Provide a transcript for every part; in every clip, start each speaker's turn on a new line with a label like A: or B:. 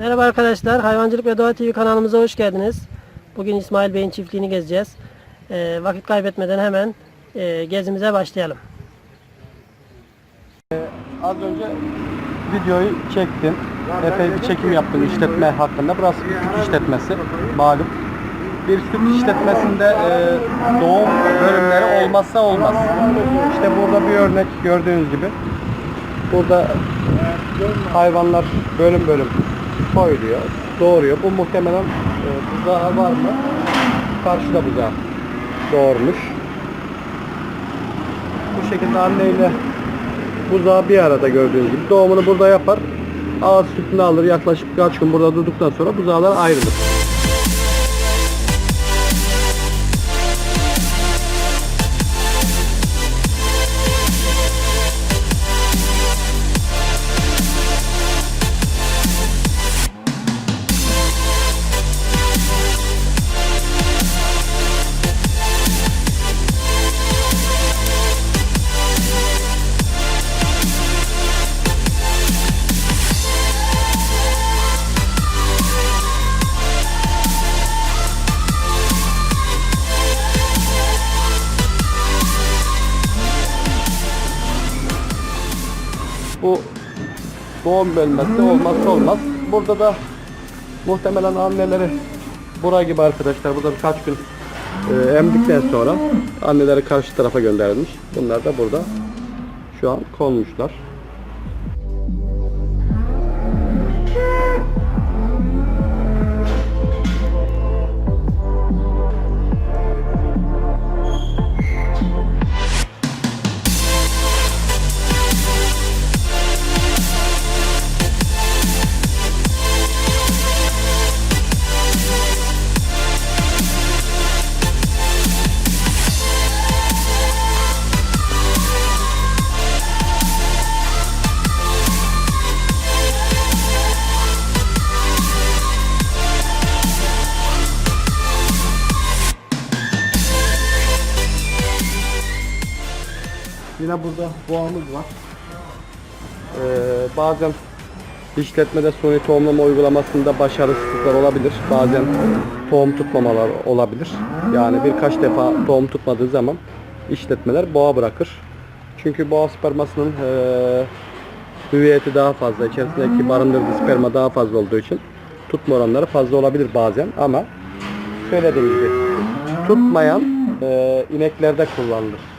A: Merhaba arkadaşlar, Hayvancılık ve Doğa TV kanalımıza hoş geldiniz. Bugün İsmail Bey'in çiftliğini gezeceğiz. Ee, vakit kaybetmeden hemen e, gezimize başlayalım.
B: Az önce videoyu çektim. Epey bir çekim yaptım işletme hakkında. Burası bir süt işletmesi malum. Bir süt işletmesinde e, doğum bölümleri olmazsa olmaz. İşte burada bir örnek gördüğünüz gibi. Burada hayvanlar bölüm bölüm koyuluyor, doğuruyor. Bu muhtemelen e, buzağı var mı? Karşıda buzağı doğurmuş. Bu şekilde anneyle buzağı bir arada gördüğünüz gibi doğumunu burada yapar. Ağız sütünü alır yaklaşık birkaç gün burada durduktan sonra buzağlar ayrılır. Doğum bölmesi olmazsa olmaz. Burada da muhtemelen anneleri bura gibi arkadaşlar burada birkaç gün e, emdikten sonra anneleri karşı tarafa gönderilmiş. Bunlar da burada şu an konmuşlar. Yine burada boğamız var. Ee, bazen işletmede suni tohumlama uygulamasında başarısızlıklar olabilir. Bazen tohum tutmamalar olabilir. Yani birkaç defa tohum tutmadığı zaman işletmeler boğa bırakır. Çünkü boğa spermasının hüviyeti daha fazla, içerisindeki barındırdığı sperma daha fazla olduğu için tutma oranları fazla olabilir bazen ama söylediğim gibi tutmayan ee, ineklerde kullanılır.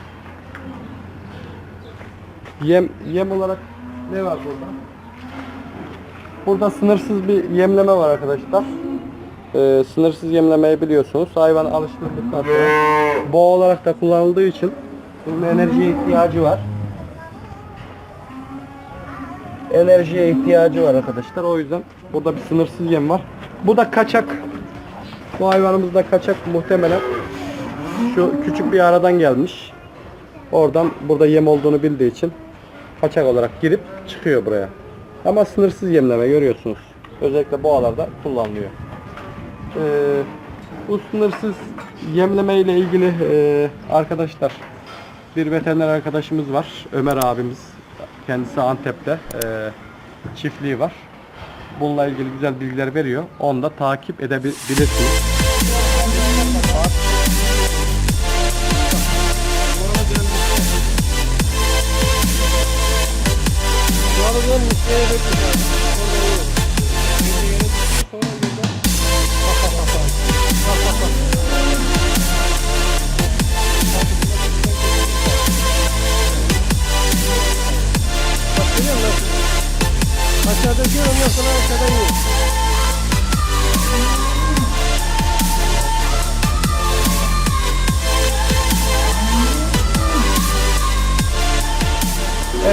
B: Yem yem olarak ne var burada? Burada sınırsız bir yemleme var arkadaşlar. Ee, sınırsız yemlemeyi biliyorsunuz. Hayvan alıştırdıktan sonra boğa olarak da kullanıldığı için bunun enerjiye ihtiyacı var. Enerjiye ihtiyacı var arkadaşlar. O yüzden burada bir sınırsız yem var. Bu da kaçak. Bu hayvanımız da kaçak muhtemelen. Şu küçük bir aradan gelmiş. Oradan burada yem olduğunu bildiği için kaçak olarak girip çıkıyor buraya. Ama sınırsız yemleme görüyorsunuz. Özellikle boğalarda kullanılıyor. Ee, bu sınırsız yemleme ile ilgili e, arkadaşlar bir veteriner arkadaşımız var. Ömer abimiz. Kendisi Antep'te e, çiftliği var. Bununla ilgili güzel bilgiler veriyor. Onu da takip edebilirsiniz.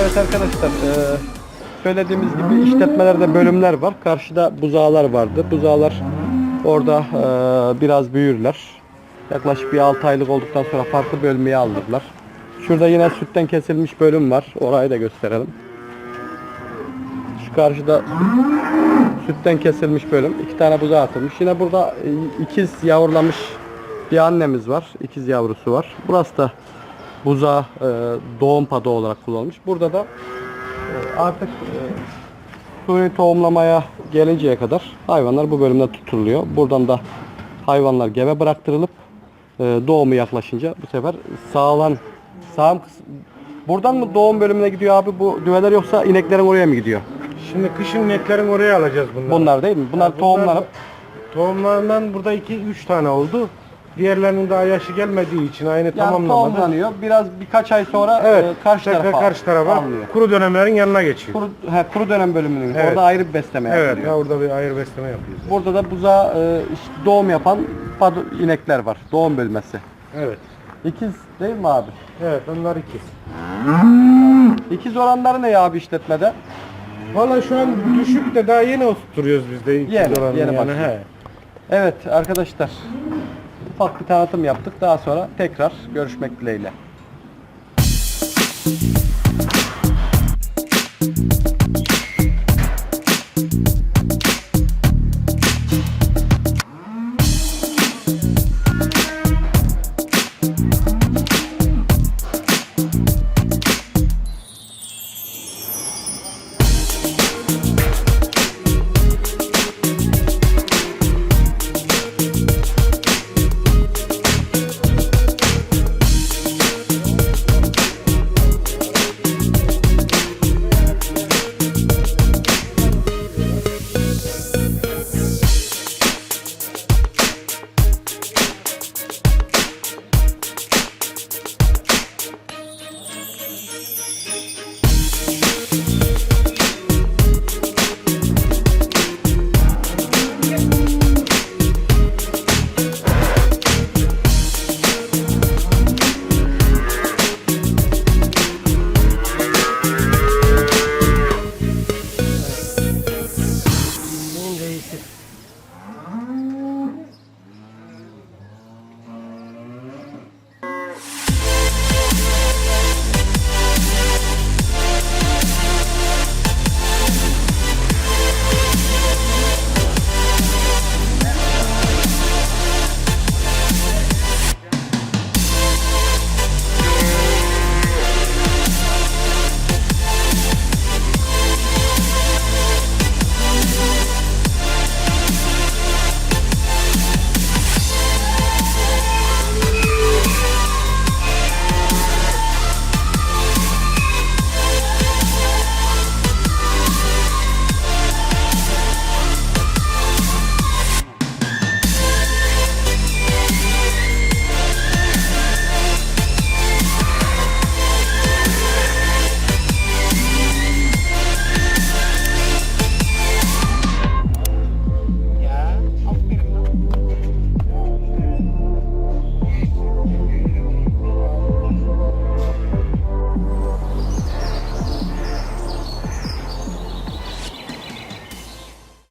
B: Evet arkadaşlar, e, söylediğimiz gibi işletmelerde bölümler var. Karşıda buzağlar vardı. Buzağlar orada e, biraz büyürler. Yaklaşık bir 6 aylık olduktan sonra farklı bölmeye aldılar. Şurada yine sütten kesilmiş bölüm var. Orayı da gösterelim. Şu karşıda sütten kesilmiş bölüm. iki tane buzağı atılmış. Yine burada e, ikiz yavrulamış bir annemiz var. İkiz yavrusu var. Burası da buzağı e, doğum padı olarak kullanılmış. Burada da e, artık e, suni tohumlamaya gelinceye kadar hayvanlar bu bölümde tutuluyor. Buradan da hayvanlar gebe bıraktırılıp e, doğumu yaklaşınca bu sefer sağlan sağım kıs- Buradan mı doğum bölümüne gidiyor abi bu düveler yoksa ineklerin oraya mı gidiyor?
C: Şimdi kışın netlerin oraya alacağız bunları.
B: Bunlar değil mi? Bunlar
C: bunlar-
B: tohumlanıp
C: Tohumlarından burada 2-3 tane oldu. Diğerlerinin daha yaşı gelmediği için aynı
B: yani
C: tamamlamadı.
B: tohumlanıyor. Biraz birkaç ay sonra
C: Evet,
B: e, karşı
C: tekrar
B: tarafa
C: karşı tarafa
B: alınıyor.
C: kuru dönemlerin yanına geçiyor.
B: Kuru, he, kuru dönem bölümünün
C: Evet.
B: orada ayrı bir besleme
C: evet,
B: yapılıyor.
C: ha, orada bir ayır besleme yapıyoruz.
B: Burada da buza e, işte doğum yapan inekler var. Doğum bölmesi.
C: Evet.
B: İkiz değil mi abi?
C: Evet, onlar ikiz.
B: İkiz oranları ne ya abi işletmede?
C: Valla şu an düşük de daha yeni oturtuyoruz biz de ikiz
B: Yeni,
C: olanı
B: yeni
C: yani.
B: başlıyor.
C: He.
B: Evet arkadaşlar. Ufak bir tanıtım yaptık. Daha sonra tekrar görüşmek dileğiyle.